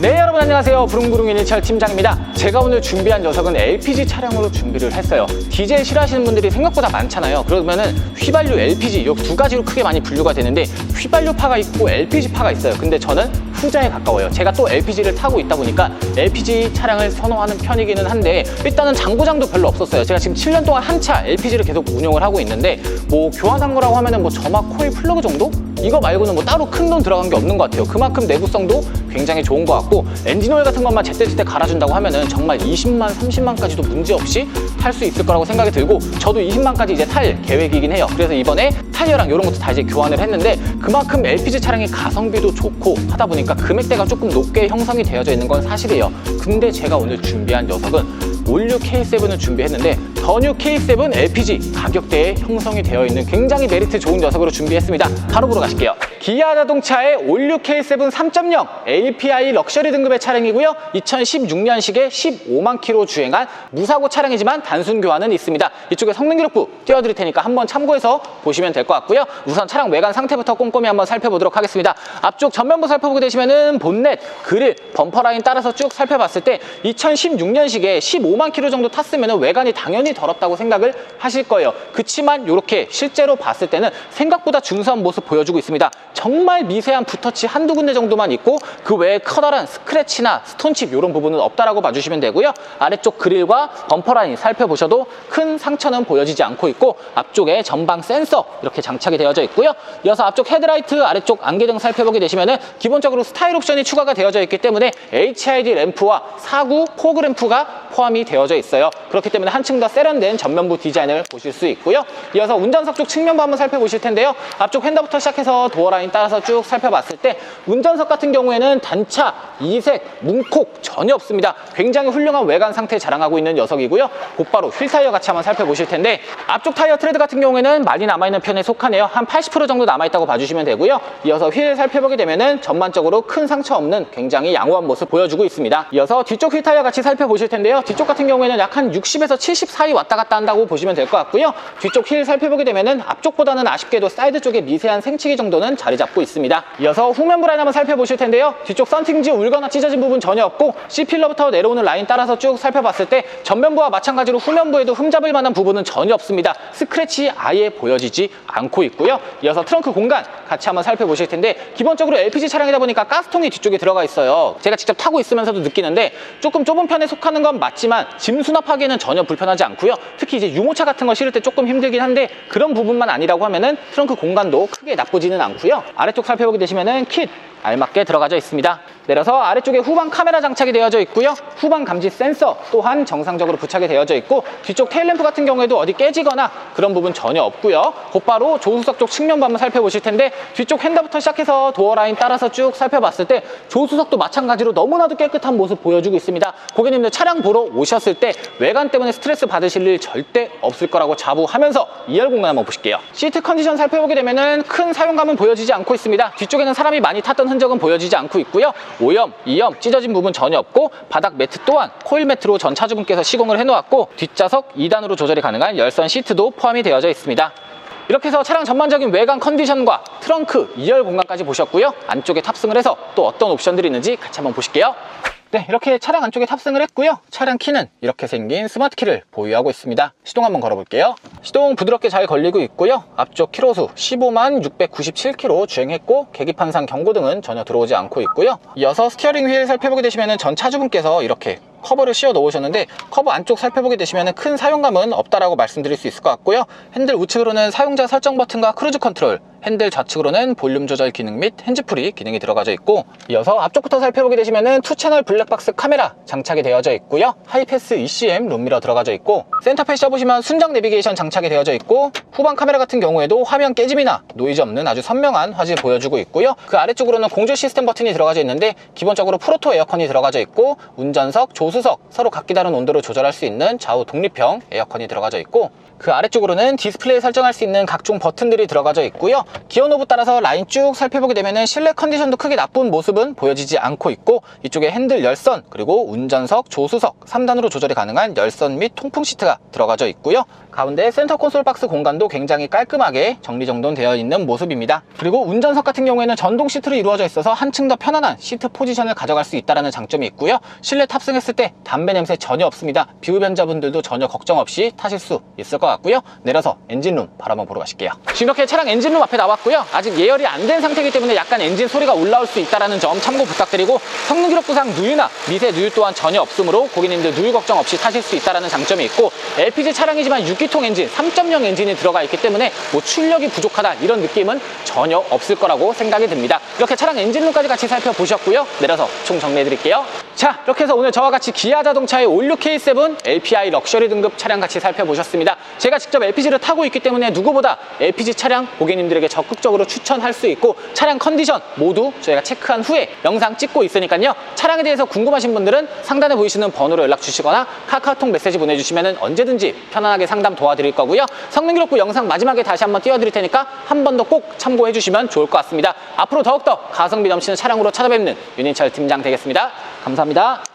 네 여러분 안녕하세요. 부릉부릉 윤일철 팀장입니다. 제가 오늘 준비한 녀석은 LPG 차량으로 준비를 했어요. 디젤 싫어하시는 분들이 생각보다 많잖아요. 그러면은 휘발유 LPG 이 두 가지로 크게 많이 분류가 되는데 휘발유파가 있고 LPG파가 있어요. 근데 저는 후자에 가까워요. 제가 또 LPG를 타고 있다 보니까 LPG 차량을 선호하는 편이기는 한데 일단은 장고장도 별로 없었어요. 제가 지금 7년 동안 한 차 LPG를 계속 운용을 하고 있는데 뭐 교환한 거라고 하면은 뭐 점막 코일 플러그 정도? 이거 말고는 뭐 따로 큰 돈 들어간 게 없는 것 같아요 그만큼 내구성도 굉장히 좋은 것 같고 엔진오일 같은 것만 제때제때 갈아준다고 하면은 정말 20만, 30만까지도 문제없이 탈 수 있을 거라고 생각이 들고 저도 20만까지 이제 탈 계획이긴 해요. 그래서 이번에 타이어랑 이런 것도 다 이제 교환을 했는데 그만큼 LPG 차량이 가성비도 좋고 하다 보니까 금액대가 조금 높게 형성이 되어져 있는 건 사실이에요. 근데 제가 오늘 준비한 녀석은 올류 K7을 준비했는데 더뉴 K7 LPG 가격대에 형성이 되어 있는 굉장히 메리트 좋은 녀석으로 준비했습니다. 바로 보러 가실게요. 기아 자동차의 올류 K7 3.0 API 럭셔리 등급의 차량이고요. 2016년식에 15만 킬로 주행한 무사고 차량이지만 단순 교환은 있습니다. 이쪽에 성능 기록부 띄워드릴 테니까 한번 참고해서 보시면 될 것 같고요. 우선 차량 외관 상태부터 꼼꼼히 한번 살펴보도록 하겠습니다. 앞쪽 전면부 살펴보게 되시면은 본넷, 그릴, 범퍼 라인 따라서 쭉 살펴봤을 때 2016년식에 15만 킬로 정도 탔으면 외관이 당연히 더럽다고 생각을 하실 거예요. 그치만 이렇게 실제로 봤을 때는 생각보다 준수한 모습 보여주고 있습니다. 정말 미세한 붓터치 한두 군데 정도만 있고 그 외에 커다란 스크래치나 스톤칩 이런 부분은 없다라고 봐주시면 되고요. 아래쪽 그릴과 범퍼 라인 살펴보셔도 큰 상처는 보여지지 않고 있고 앞쪽에 전방 센서 이렇게 장착이 되어져 있고요. 이어서 앞쪽 헤드라이트 아래쪽 안개등 살펴보게 되시면은 기본적으로 스타일 옵션이 추가가 되어져 있기 때문에 HID 램프와 사구 포그 램프가 포함이 되어져 있어요. 그렇기 때문에 한층 더 세련된 전면부 디자인을 보실 수 있고요. 이어서 운전석 쪽 측면부 한번 살펴보실 텐데요. 앞쪽 핸더부터 시작해서 도어 라인 따라서 쭉 살펴봤을 때 운전석 같은 경우에는 단차, 이색, 문콕 전혀 없습니다. 굉장히 훌륭한 외관 상태 자랑하고 있는 녀석이고요. 곧바로 휠 타이어 같이 한번 살펴보실 텐데 앞쪽 타이어 트레드 같은 경우에는 많이 남아있는 편에 속하네요. 한 80% 정도 남아있다고 봐주시면 되고요. 이어서 휠 살펴보게 되면은 전반적으로 큰 상처 없는 굉장히 양호한 모습 보여주고 있습니다. 이어서 뒤쪽 휠 타이어 같이 살펴보실 텐데요. 뒤쪽 같은 경우에는 약 한 60에서 70 사이 왔다 갔다 한다고 보시면 될 것 같고요. 뒤쪽 휠 살펴보게 되면은 앞쪽보다는 아쉽게도 사이드 쪽에 미세한 생치기 정도는 자리 잡고 있습니다. 이어서 후면부 라인 한번 살펴보실 텐데요. 뒤쪽 썬팅지 울거나 찢어진 부분 전혀 없고 C필러부터 내려오는 라인 따라서 쭉 살펴봤을 때 전면부와 마찬가지로 후면부에도 흠잡을 만한 부분은 전혀 없습니다. 스크래치 아예 보여지지 않고 있고요. 이어서 트렁크 공간 같이 한번 살펴보실 텐데 기본적으로 LPG 차량이다 보니까 가스통이 뒤쪽에 들어가 있어요. 제가 직접 타고 있으면서도 느끼는데 조금 좁은 편에 속하는 건 맞지만 짐 수납하기에는 전혀 불편하지 않고요. 특히 이제 유모차 같은 거 실을 때 조금 힘들긴 한데 그런 부분만 아니라고 하면은 트렁크 공간도 크게 나쁘지는 않 아래쪽 살펴보게 되시면은 킷 알맞게 들어가져 있습니다. 내려서 아래쪽에 후방 카메라 장착이 되어져 있고요. 후방 감지 센서 또한 정상적으로 부착이 되어져 있고 뒤쪽 테일램프 같은 경우에도 어디 깨지거나 그런 부분 전혀 없고요. 곧바로 조수석 쪽 측면부 한번 살펴보실 텐데 뒤쪽 핸더부터 시작해서 도어 라인 따라서 쭉 살펴봤을 때 조수석도 마찬가지로 너무나도 깨끗한 모습 보여주고 있습니다. 고객님들 차량 보러 오셨을 때 외관 때문에 스트레스 받으실 일 절대 없을 거라고 자부하면서 2열 공간 한번 보실게요. 시트 컨디션 살펴보게 되면은 큰 사용감은 보여지지 않고 있습니다. 뒤쪽에는 사람이 많이 탔던 흔적은 보여지지 않고 있고요. 오염, 이염, 찢어진 부분 전혀 없고 바닥 매트 또한 코일 매트로 전 차주분께서 시공을 해놓았고 뒷좌석 2단으로 조절이 가능한 열선 시트도 포함이 되어져 있습니다. 이렇게 해서 차량 전반적인 외관 컨디션과 트렁크 2열 공간까지 보셨고요. 안쪽에 탑승을 해서 또 어떤 옵션들이 있는지 같이 한번 보실게요. 네, 이렇게 차량 안쪽에 탑승을 했고요. 차량 키는 이렇게 생긴 스마트 키를 보유하고 있습니다. 시동 한번 걸어볼게요. 시동 부드럽게 잘 걸리고 있고요. 앞쪽 키로수 15만 697km 주행했고 계기판상 경고등은 전혀 들어오지 않고 있고요. 이어서 스티어링 휠 살펴보게 되시면 전 차주분께서 이렇게 커버를 씌워 놓으셨는데 커버 안쪽 살펴보게 되시면 큰 사용감은 없다라고 말씀드릴 수 있을 것 같고요. 핸들 우측으로는 사용자 설정 버튼과 크루즈 컨트롤, 핸들 좌측으로는 볼륨 조절 기능 및 핸즈프리 기능이 들어가져 있고 이어서 앞쪽부터 살펴보게 되시면은 투 채널 블랙박스 카메라 장착이 되어져 있고요. 하이패스 ECM 룸미러 들어가져 있고 센터페 셔보시면 순정 내비게이션 장착이 되어져 있고 후방 카메라 같은 경우에도 화면 깨짐이나 노이즈 없는 아주 선명한 화질 보여주고 있고요. 그 아래쪽으로는 공조 시스템 버튼이 들어가져 있는데 기본적으로 프로토 에어컨이 들어가져 있고 운전석, 조수석 서로 각기 다른 온도를 조절할 수 있는 좌우 독립형 에어컨이 들어가져 있고 그 아래쪽으로는 디스플레이 설정할 수 있는 각종 버튼들이 들어가져 있고요. 기어 노브 따라서 라인 쭉 살펴보게 되면 실내 컨디션도 크게 나쁜 모습은 보여지지 않고 있고 이쪽에 핸들 열선 그리고 운전석, 조수석 3단으로 조절이 가능한 열선 및 통풍 시트가 들어가져 있고요. 가운데 센터 콘솔 박스 공간도 굉장히 깔끔하게 정리정돈되어 있는 모습입니다. 그리고 운전석 같은 경우에는 전동 시트로 이루어져 있어서 한층 더 편안한 시트 포지션을 가져갈 수 있다는 장점이 있고요. 실내 탑승했을 때 담배 냄새 전혀 없습니다. 비흡연자분들도 전혀 걱정 없이 타실 수 있을 것 같고요. 내려서 엔진룸 바로 한번 보러 가실게요. 지금 이렇게 차량 엔진룸 앞에 나왔고요. 아직 예열이 안 된 상태이기 때문에 약간 엔진 소리가 올라올 수 있다는 점 참고 부탁드리고 성능 기록부상 누유나 미세 누유 또한 전혀 없으므로 고객님들 누유 걱정 없이 타실 수 있다는 장점이 있고 LPG 차량이지만 6기통 엔진, 3.0 엔진이 들어가 있기 때문에 뭐 출력이 부족하다 이런 느낌은 전혀 없을 거라고 생각이 듭니다. 이렇게 차량 엔진룸까지 같이 살펴보셨고요. 내려서 총 정리해 드릴게요. 자, 이렇게 해서 오늘 저와 같이 기아 자동차의 올류 K7 LPI 럭셔리 등급 차량 같이 살펴보셨습니다. 제가 직접 LPG를 타고 있기 때문에 누구보다 LPG 차량 고객님들에게 적극적으로 추천할 수 있고 차량 컨디션 모두 저희가 체크한 후에 영상 찍고 있으니까요. 차량에 대해서 궁금하신 분들은 상단에 보이시는 번호로 연락 주시거나 카카오톡 메시지 보내주시면 언제든지 편안하게 상담 도와드릴 거고요. 성능 기록부 영상 마지막에 다시 한번 띄워드릴 테니까 한 번 더 꼭 참고해 주시면 좋을 것 같습니다. 앞으로 더욱더 가성비 넘치는 차량으로 찾아뵙는 윤인철 팀장 되겠습니다. 감사합니다.